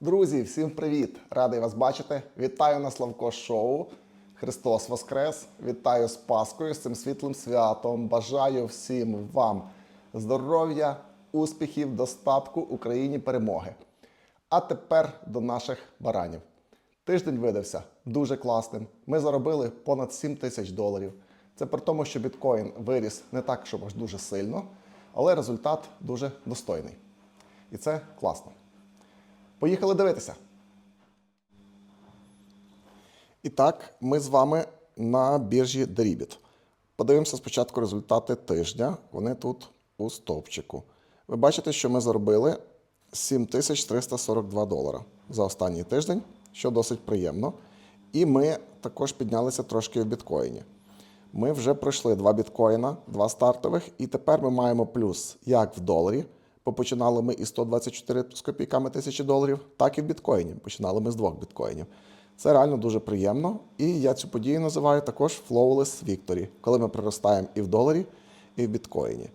Друзі, всім привіт! Радий вас бачити. Вітаю на Славко Шоу. Христос Воскрес! Вітаю з Паскою, з цим світлим святом. Бажаю всім вам здоров'я, успіхів, достатку Україні перемоги. А тепер до наших баранів. Тиждень видався дуже класним. Ми заробили понад 7 тисяч доларів. Це при тому, що біткоін виріс не так, щоб аж дуже сильно, але результат дуже достойний. І це класно. Поїхали дивитися. І так, ми з вами на біржі Deribit. Подивимося спочатку результати тижня. Вони тут у стовпчику. Ви бачите, що ми заробили 7342 долара за останній тиждень, що досить приємно. І ми також піднялися трошки в біткоїні. Ми вже пройшли два біткоїна, два стартових, і тепер ми маємо плюс як в доларі. Починали ми із 124 з копійками тисячі доларів, так і в біткоїні. Починали ми з двох біткоїнів. Це реально дуже приємно. І я цю подію називаю також Flawless Victory, коли ми приростаємо і в доларі, і в біткоїні.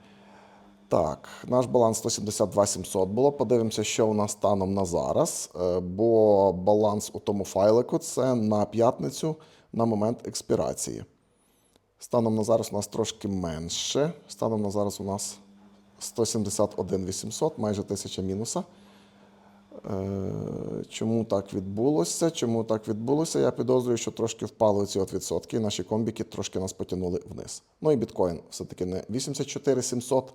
Так, наш баланс 172 700 було. Подивимося, що у нас станом на зараз. Е, Бо баланс у тому файлику це на п'ятницю на момент експірації. Станом на зараз у нас трошки менше. Станом на зараз у нас 171 800, майже 1000 мінуса. Е, Чому так відбулося? Чому так відбулося? Я підозрюю, що трошки впали ці от відсотки, наші комбіки трошки нас потягнули вниз. Ну і біткоін все-таки не 84 700,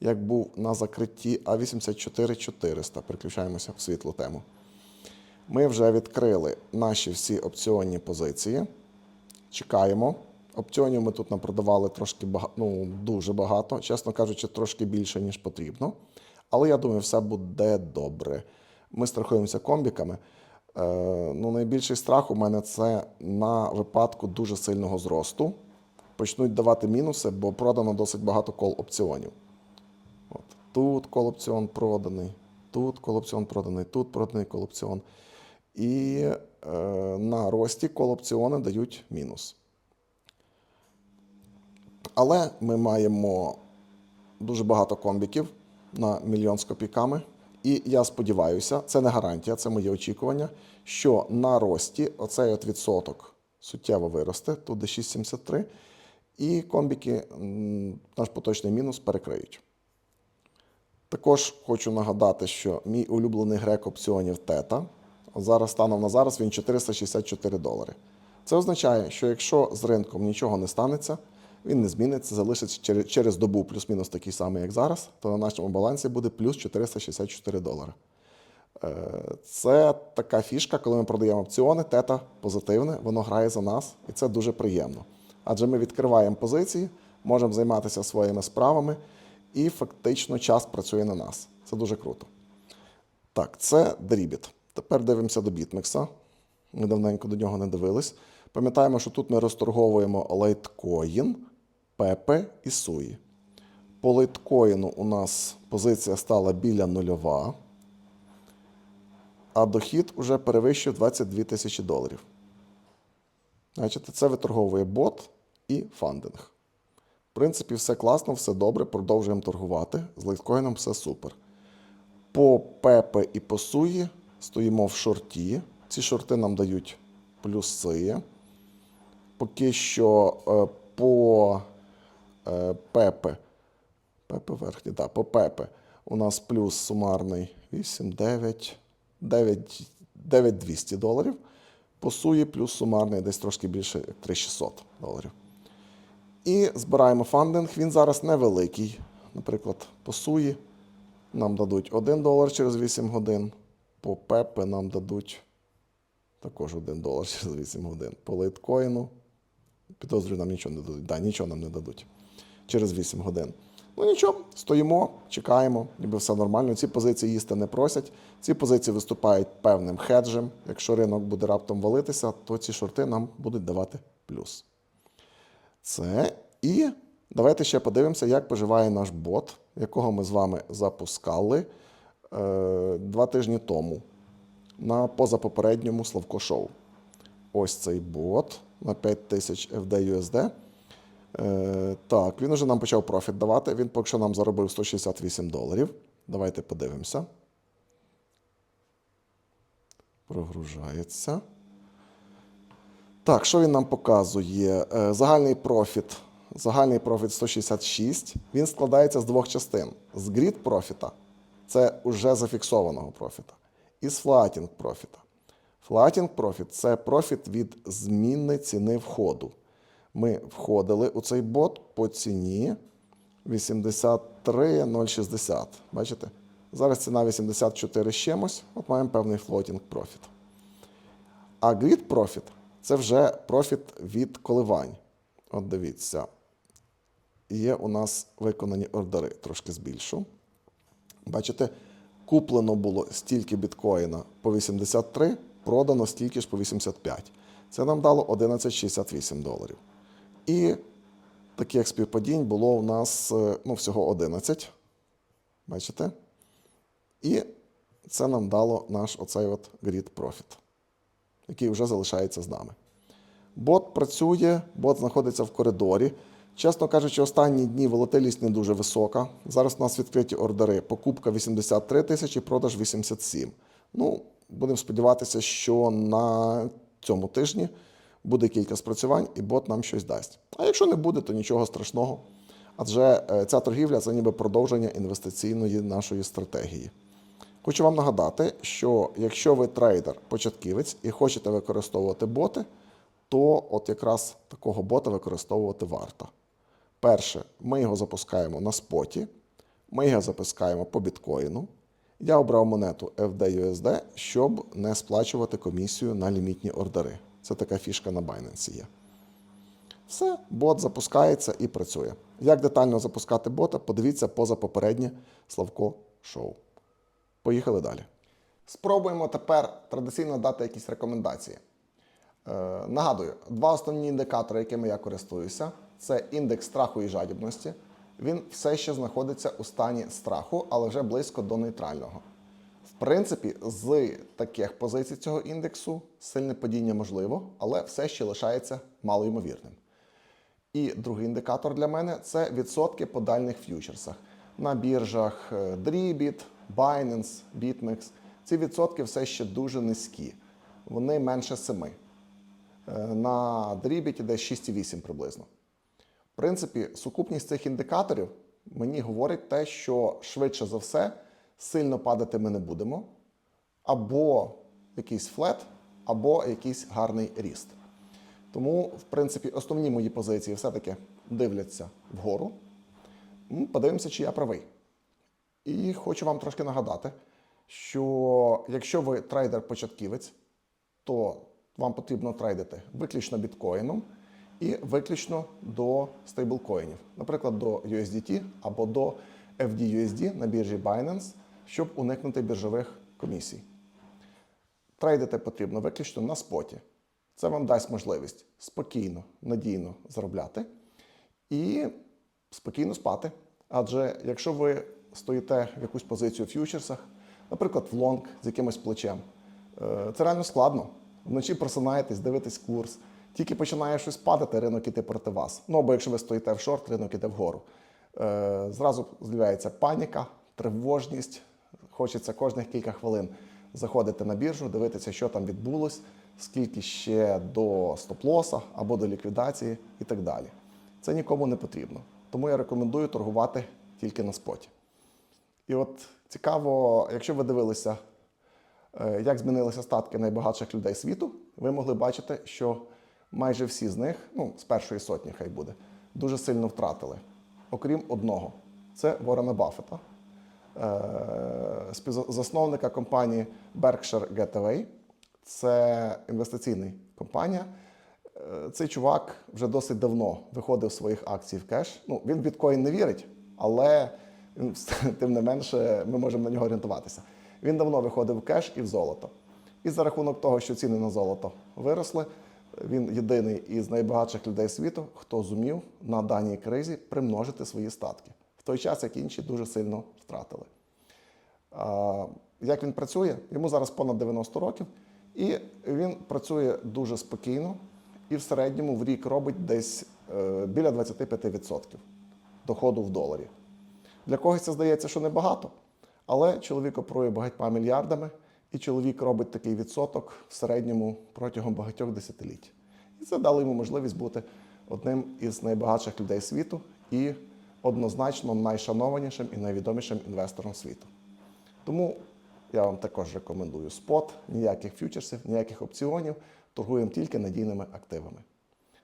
як був на закритті, а 84 400. Переключаємося в світлу тему. Ми вже відкрили наші всі опціонні позиції. Чекаємо. Опціонів ми тут напродавали трошки бага... ну, дуже багато, чесно кажучи, трошки більше, ніж потрібно. Але я думаю, все буде добре. Ми страхуємося комбіками. Е, ну, найбільший страх у мене це на випадку дуже сильного зросту. Почнуть давати мінуси, бо продано досить багато кол опціонів. От. Тут кол опціон проданий, тут кол опціон проданий, тут проданий кол опціон. І е, на рості кол опціони дають мінус. Але ми маємо дуже багато комбіків на мільйон з копійками. І я сподіваюся, це не гарантія, це моє очікування, що на рості оцей от відсоток суттєво виросте, тут де 6,73, і комбіки наш поточний мінус перекриють. Також хочу нагадати, що мій улюблений грек опціонів тета, зараз станом на зараз він 464 долари. Це означає, що якщо з ринком нічого не станеться, він не зміниться, залишиться через, добу плюс-мінус такий самий, як зараз, то на нашому балансі буде плюс 464 долари. Е, Це така фішка, коли ми продаємо опціони, тета позитивне, воно грає за нас, і це дуже приємно. Адже ми відкриваємо позиції, можемо займатися своїми справами, і фактично час працює на нас. Це дуже круто. Так, це Дрібіт. Тепер дивимося до Бітмекса. Ми давненько до нього не дивились. Пам'ятаємо, що тут ми розторговуємо лайткоїн, пепе і суї. По лайткоїну у нас позиція стала біля нульова, а дохід вже перевищив 22 тисячі доларів. Значить, це виторговує бот і фандинг. В принципі, все класно, все добре, продовжуємо торгувати. З лайткоїном все супер. По пепе і по суї стоїмо в шорті. Ці шорти нам дають плюси. Поки що е, по е, пепе, пепе верхній, да, по пепе у нас плюс сумарний 8, 9, 9, 9200 доларів. По суї плюс сумарний десь трошки більше 3600 доларів. І збираємо фандинг. Він зараз невеликий. Наприклад, по суї нам дадуть 1 долар через 8 годин. По пепе нам дадуть також 1 долар через 8 годин. По лайткоїну підозрюю, нам нічого не дадуть. Да, нічого нам не дадуть через 8 годин. Ну нічого, стоїмо, чекаємо, ніби все нормально. Ці позиції їсти не просять. Ці позиції виступають певним хеджем. Якщо ринок буде раптом валитися, то ці шорти нам будуть давати плюс. Це і давайте ще подивимося, як поживає наш бот, якого ми з вами запускали е, два тижні тому на позапопередньому Славко Шоу. Ось цей бот на 5000 FD-USD. Е, так, він уже нам почав профіт давати. Він поки що нам заробив 168 доларів. Давайте подивимося. Прогружається. Так, що він нам показує? Е, Загальний профіт. Загальний профіт 166. Він складається з двох частин: з грід профіта, це уже зафіксованого профіта, і з флатінг профіта. Флатінг профіт це профіт від змінної ціни входу. Ми входили у цей бот по ціні 83,060. Бачите? Зараз ціна 84 з чимось, от маємо певний флотінг профіт. А grid profit – це вже профіт від коливань. От дивіться, є у нас виконані ордери, трошки збільшу. Бачите, куплено було стільки біткоїна по 83, продано стільки ж по 85. Це нам дало 11,68 доларів. І таких співпадінь було у нас е, ну, всього 11. Бачите? І це нам дало наш оцей от grid profit який вже залишається з нами. Бот працює, бот знаходиться в коридорі. Чесно кажучи, останні дні волатильність не дуже висока. Зараз у нас відкриті ордери. Покупка 83 тисячі, продаж 87. Ну, будемо сподіватися, що на цьому тижні буде кілька спрацювань і бот нам щось дасть. А якщо не буде, то нічого страшного. Адже е, ця торгівля це ніби продовження інвестиційної нашої стратегії. Хочу вам нагадати, що якщо ви трейдер, початківець і хочете використовувати боти, то от якраз такого бота використовувати варто. Перше, ми його запускаємо на споті, ми його запускаємо по біткоїну. Я обрав монету FDUSD, щоб не сплачувати комісію на лімітні ордери. Це така фішка на Binance є. Все, бот запускається і працює. Як детально запускати бота, подивіться поза попереднє Славко Шоу. Поїхали далі. Спробуємо тепер традиційно дати якісь рекомендації. Е, нагадую, два основні індикатори, якими я користуюся, це індекс страху і жадібності. Він все ще знаходиться у стані страху, але вже близько до нейтрального. В принципі, з таких позицій цього індексу сильне падіння можливо, але все ще лишається малоймовірним. І другий індикатор для мене це відсотки по дальних ф'ючерсах. На біржах е, Dribit, Binance, BitMEX. Ці відсотки все ще дуже низькі. Вони менше 7. Е, На Dribit десь 6,8 приблизно. В принципі, сукупність цих індикаторів мені говорить те, що швидше за все сильно падати ми не будемо. Або якийсь флет, або якийсь гарний ріст. Тому, в принципі, основні мої позиції все-таки дивляться вгору. Подивимося, чи я правий. І хочу вам трошки нагадати, що якщо ви трейдер-початківець, то вам потрібно трейдити виключно біткоїном і виключно до стейблкоїнів, наприклад, до USDT або до FDUSD на біржі Binance, щоб уникнути біржових комісій. Трейдити потрібно виключно на споті. Це вам дасть можливість спокійно, надійно заробляти і спокійно спати. Адже якщо ви стоїте в якусь позицію в ф'ючерсах, наприклад, в лонг з якимось плечем, е, це реально складно. Вночі просинаєтесь, дивитесь курс. Тільки починає щось падати, ринок іде проти вас. Ну або якщо ви стоїте в шорт, ринок іде вгору. Е, Зразу з'являється паніка, тривожність. Хочеться кожних кілька хвилин заходити на біржу, дивитися, що там відбулось, скільки ще до стоп-лоса або до ліквідації і так далі. Це нікому не потрібно. Тому я рекомендую торгувати тільки на споті. І от цікаво, якщо ви дивилися, е, як змінилися статки найбагатших людей світу, ви могли бачити, що майже всі з них, ну, з першої сотні хай буде, дуже сильно втратили. Окрім одного це Ворона Баффета, е, співзасновника компанії Berkshire Hathaway. Це інвестиційна компанія. Е, Цей чувак вже досить давно виходив своїх акцій в кеш. Ну, він в біткоін не вірить, але тим не менше ми можемо на нього орієнтуватися. Він давно виходив в кеш і в золото. І за рахунок того, що ціни на золото виросли, він єдиний із найбагатших людей світу, хто зумів на даній кризі примножити свої статки в той час, як інші дуже сильно втратили. Як він працює? Йому зараз понад 90 років, і він працює дуже спокійно і в середньому в рік робить десь е, біля 25% доходу в доларі. Для когось це здається, що небагато, але чоловік оперує багатьма мільярдами, І чоловік робить такий відсоток в середньому протягом багатьох десятиліть. І це дало йому можливість бути одним із найбагатших людей світу і однозначно найшанованішим і найвідомішим інвестором світу. Тому я вам також рекомендую спот, ніяких фьючерсів, ніяких опціонів, торгуємо тільки надійними активами.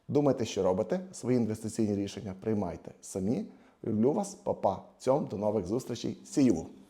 Думайте, що робите, свої інвестиційні рішення приймайте самі. Люблю вас, папа. Цьом, до нових зустрічей. See you!